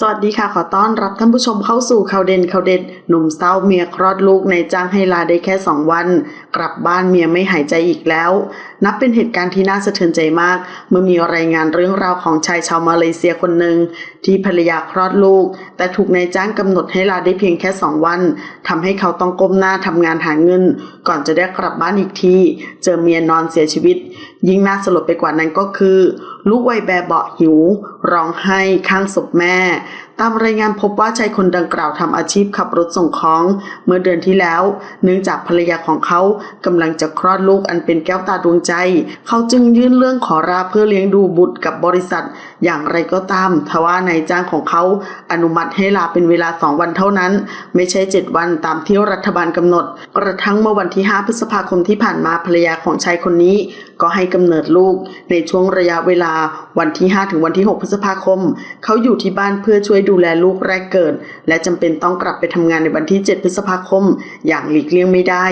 สวัสดีค่ะ ขอต้อนรับท่านผู้ชมเข้าสู่ข่าวเด่นข่าวเด็ด หนุ่มเศร้าเมียคลอดลูกในจ้างให้ลาได้แค่ 2 วัน กลับบ้านเมียไม่หายใจอีกแล้ว นับเป็นเหตุการณ์ที่น่าสะเทือนใจมาก เมื่อมีรายงานเรื่องราวของชายชาวมาเลเซียคนหนึ่งที่ภรรยาคลอดลูก แต่ถูกนายจ้างกำหนดให้ลาได้เพียงแค่ 2 วันทำให้เขาต้องก้มหน้าทำงานหาเงิน ก่อนจะได้กลับบ้านอีกทีเจอเมียนอนเสียชีวิต ยิ่งน่าสลดไปกว่านั้นก็คือ ลูกวัยแบบเบาหิว ร้องไห้ข้างศพแม่ ตามรายงานพบว่าชายคนดังกล่าวทำอาชีพขับรถส่งของ เมื่อเดือนที่แล้ว เนื่องจากภรรยาของเขากำลังจะคลอดลูกอันเป็นแก้วตาดวงใจ เขาจึงยื่นเรื่องขอลาเพื่อเลี้ยงดูบุตรกับบริษัท อย่างไรก็ตามทว่านายจ้างของเขาอนุมัติให้ลาเป็นเวลา2วันเท่านั้น ไม่ใช่7วันตามที่รัฐบาลกำหนด กระทั่งเมื่อวันที่ 5 พฤษภาคมที่ผ่านมาภรรยาของชายคนนี้ ก็ให้กำเนิดลูกในช่วงระยะเวลาวันที่ 5 ถึงวันที่ 6 พฤษภาคม เขาอยู่ที่บ้านเพื่อช่วยดูแลลูกแรกเกิด และจำเป็นต้องกลับไปทำงานในวันที่ 7 พฤษภาคม อย่างหลีกเลี่ยงไม่ได้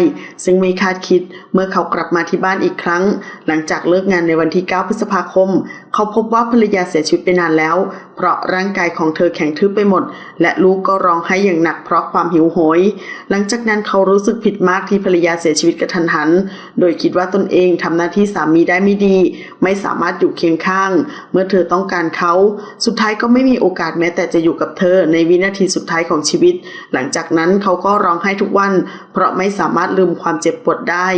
ซึ่งไม่คาดคิดเมื่อเขากลับมาที่บ้านอีกครั้ง หลังจากเลิกงานในวันที่ 9 พฤษภาคม เขาพบว่าภรรยาเสียชีวิตไปนานแล้ว เพราะร่างกายของเธอแข็งทื่อไปหมด และลูกก็ร้องไห้อย่างหนักเพราะความหิวโหย หลังจากนั้นเขารู้สึกผิดมากที่ภรรยาเสียชีวิตกระทันหัน โดยคิดว่าตนเองทำหน้าที่สามีได้ไม่ดี ไม่สามารถอยู่เคียงข้าง เมื่อเธอต้องการเขา สุดท้ายก็ไม่มีโอกาสแม้แต่จะอยู่กับเธอในวินาทีสุดท้ายของชีวิต หลังจากนั้นเขาก็ร้องไห้ทุกวัน เพราะไม่สามารถลืมความเจ็บปวดได้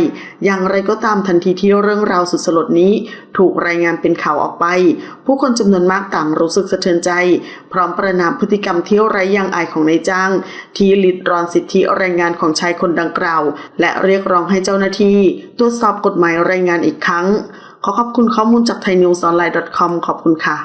อย่างไรก็ตามทันทีที่เรื่องราวสุดสลดนี้ ถูกรายงานเป็นข่าวออกไป ผู้คนจำนวนมากต่างรู้สึกสะเทือนใจ พร้อมประนามพฤติกรรมที่ไร้ยางอายของนายจ้าง ที่ลิดรอนสิทธิแรงงานของชายคนดังกล่าว และเรียกร้องให้เจ้าหน้าที่ตรวจสอบกฎหมายแรงงานอีกครั้ง ขอขอบคุณข้อมูลจากไทยนิวส์ออนไลน์ .com ขอบคุณค่ะ